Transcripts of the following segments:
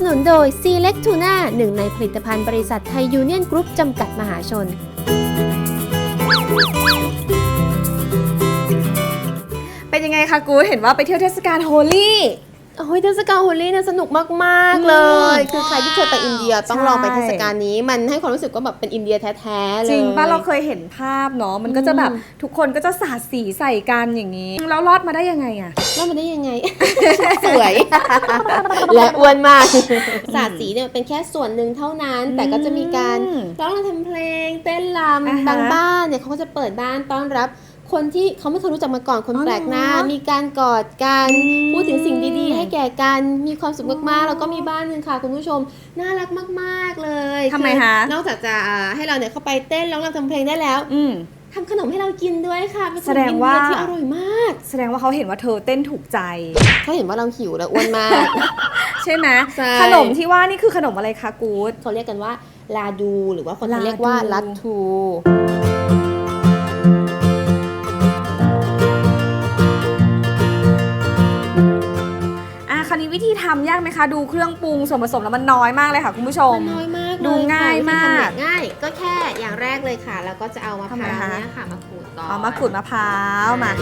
สนุนโดย Select Tuna หนึ่งในผลิตภัณฑ์บริษัทไทยยูเนียนกรุ๊ปจำกัดมหาชน เป็นยังไงคะกูเห็นว่าไปเที่ยวเทศกาลโฮลี่ โอ้ยเทศกาลโฮลี่เนี่ยสนุกมากๆเลยอืมคือใครที่เคยไปอินเดียต้องใช่ลองไปเทศกาลนี้ มันให้ความรู้สึกว่าแบบเป็นอินเดียแท้ๆเลยจริงป้าเราเคยเห็นภาพเนาะมันก็จะแบบอืมทุกคนก็จะสาดสีใส่กันอย่างนี้แล้วรอดมาได้ยังไงอะว่ามันได้ยังไง สวย และอ้วนมากสาดสีเนี่ยเป็นแค่ส่วนหนึ่งเท่านั้น แต่ก็จะมีการอืมร้องรำทำเพลง เต้นรอ่าฮะำบางบ้านเนี่ยเขาก็จะเปิดบ้านต้อนรับ คนที่เขาไม่เคยรู้จักมาก่อนคนอ๋อแปลกหน้าเหรอมีการกอดกันอืมพูดถึงสิ่งดีๆ ให้แก่กันมีความสุขมากๆแล้วก็มีบ้านหนึ่งค่ะคุณผู้ชมน่ารักมากๆเลยทำไมอคะนอกจากจะอ่าให้เราเนี่ยเข้าไปเต้นร้องรำทำเพลงได้แล้วอืมทำขนมให้เรากินด้วยค่ะเป็นขนมแสดงว่าอินเดียที่อร่อยมาก แสดงว่าเขาเห็นว่าเธอเต้นถูกใจเขาเห็นว่าเราหิวแล้วอ้วนมาก ใช่ไหมใช่ขนมที่ว่านี่คือขนมอะไรคะกูดเขาเรียกกันว่าลาดูหรือว่าคนไทยลาดูเรียกว่าลัตทู ทำยากไหมคะ ดูเครื่องปรุงส่วนผสมแล้วมันน้อยมากเลยค่ะ คุณผู้ชม มันน้อยมากเลยดูง่ายค่ะมาก วิธีทำแบบง่าย ก็แค่อย่างแรกเลยค่ะแล้วก็จะเอามะพทำไมร้าวคะ เนี่ยค่ะมาขูดก่อน เอามะกรูดมะพร้าวมา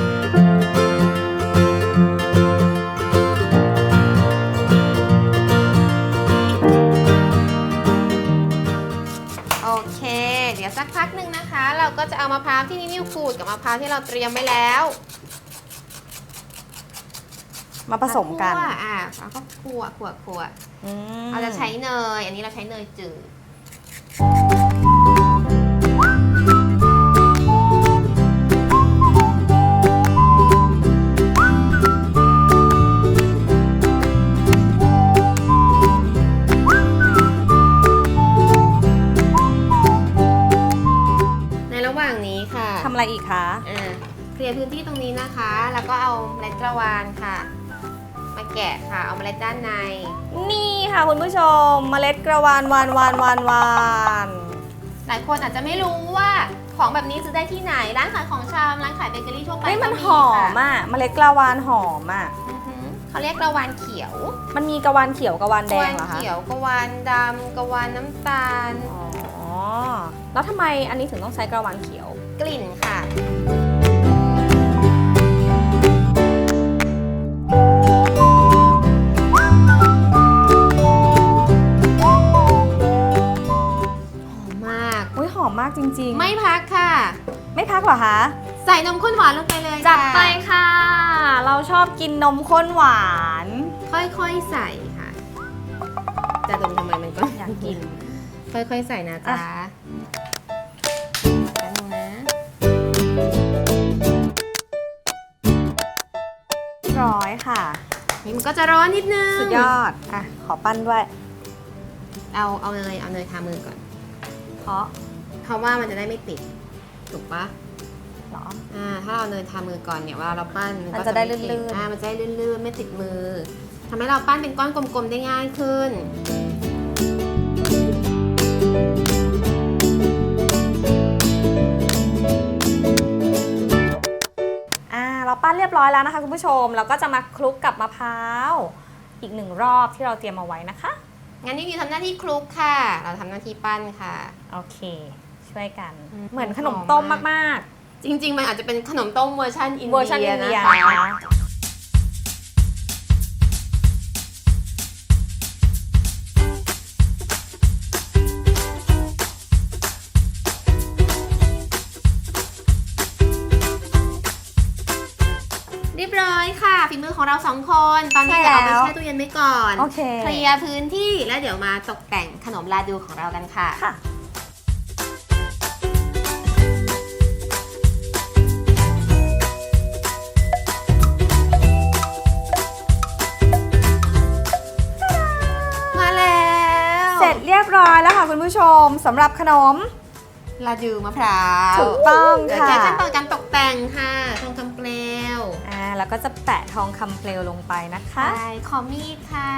โอเค เดี๋ยวสักพักหนึ่งนะคะ เราก็จะเอามะพร้าวที่นิ่วขูดกับมะพร้าวที่เราเตรียมไว้แล้ว มาผสมกัน คั่วอะแล้วก็คั่วคั่วคั่วอืมเราจะใช้เนย อันนี้เราใช้เนยจืด ในระหว่างนี้ค่ะทำอะไรอีกคะ อ่าเคลียร์พื้นที่ตรงนี้นะคะ แล้วก็เอาเมล็ดกระวานค่ะ มาแกะค่ะ เอาเมล็ดด้านใน นี่ค่ะคุณผู้ชมเมล็ดกระวานวานวานวานวานหลายคนอาจจะไม่รู้ว่าของแบบนี้ซื้อได้ที่ไหน ร้านขายของชำร้านขายเบเกอรี่ทั่วไปเฮ้ยมันก็หอมค่ะอะเมล็ดกระวานหอมอะอือหือเขาเรียกกระวานเขียว มันมีกระวานเขียวกระวานกแดระวางนเหรอคะเขียวกระวานดำกระวานน้ำตาล อ๋อ แล้วทำไมอันนี้ถึงต้องใช้กระวานเขียว กลิ่นค่ะ ริงๆ ไม่พักค่ะ ไม่พักเหรอคะใส่นมข้นหวานลงไปเลยจัดค่ะไปค่ะ เราชอบกินนมข้นหวาน ค่อยๆใส่ค่ะจะดมทำไมมันก็อยากกิน ค่อยๆใส่นะจ๊ะอะแป๊บนึงนะร้อยค่ะ นี่มันก็จะร้อนนิดนึงสุดยอด อะ ขอปั้นด้วย เอาเอาเนยเอาเนยทามือก่อน เพราะ เพราะว่ามันจะได้ไม่ติด ถูกปะเหรอ อ่า ถ้าเราเนยทามือก่อนเนี่ยเวลาเราปั้นมันก็จะได้ไม่ติลื่นๆ อ่า มันจะได้ลื่นๆ ไม่ติดมือ ทำให้เราปั้นเป็นก้อนกลมๆ ได้ง่ายขึ้น อ่า เราปั้นเรียบร้อยแล้วนะคะคุณผู้ชม เราก็จะมาคลุกกับมะพร้าว อีกหนึ่งรอบที่เราเตรียมเอาไว้นะคะ งั้นนี่คือทำหน้าที่คลุกค่ะ เราทำหน้าที่ปั้นค่ะ โอเค ช่วยกัน อืม เหมือนขนมต้มหอมมากมากจริง ๆ มันอาจจะเป็นขนมต้มเวอร์ชันอินๆ เวอร์ชันเดีอิยนเดีนะยคะนะคะ เรียบร้อยค่ะฝีมือของเราสองคน ตอนนี้ใช่เดี๋ยวเอาไปแล้ว แช่ตู้เย็นไว้ก่อน โอเคเคลียร์พื้นที่แล้วเดี๋ยวมาตกแต่งขนมลาดูของเรากันค่ะ ค่ะ ร็จเรียบร้อยแล้วค่ะคุณผู้ชมสำหรับขนม ลาดูมะพร้าวถูกต้องเดี๋ยวค่ะแค่ขั้นตอนการตกแต่งค่ะทองคำเปลวอ่าแล้วก็จะแปะทองคำเปลวลงไปนะคะ ใช่ขอมีดค่ะ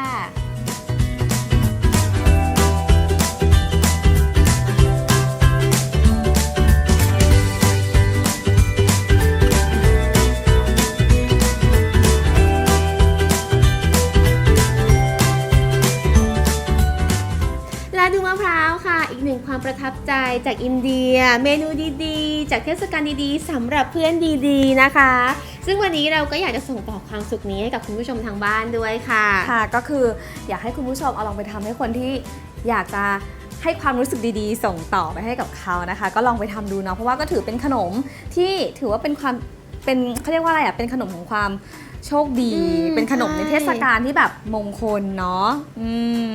ประทับใจจากอินเดีย เมนูดีๆ จากเทศกาลดีๆสำหรับเพื่อนดีๆนะคะ ซึ่งวันนี้เราก็อยากจะส่งต่อความสุขนี้ให้กับคุณผู้ชมทางบ้านด้วยค่ะ ค่ะก็คืออยากให้คุณผู้ชมเอาลองไปทำให้คนที่อยากจะให้ความรู้สึกดีๆ ส่งต่อไปให้กับเขานะคะ ก็ลองไปทำดูเนาะเพราะว่าก็ถือเป็นขนมที่ถือว่าเป็นความเป็นเขาเรียกว่าอะไรอะเป็นขนมของความโชคดี อืมเป็นขนมในใช่ เทศกาลที่แบบมงคลเนาะอืม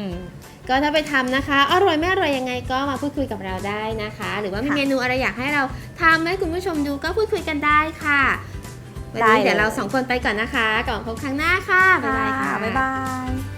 ก็ถ้าไปทำนะคะ อร่อยไม่อร่อยยังไงก็มาพูดคุยกับเราได้นะคะ หรือว่ามีค่ะเมนูอะไรอยากให้เราทำให้คุณผู้ชมดูก็พูดคุยกันได้ค่ะ วันได้นี้เลย เดี๋ยวเราสองคนไปก่อนนะคะก่อนพบครั้งหน้าค่ะ บ๊ายบายค่ะ บ๊ายบาย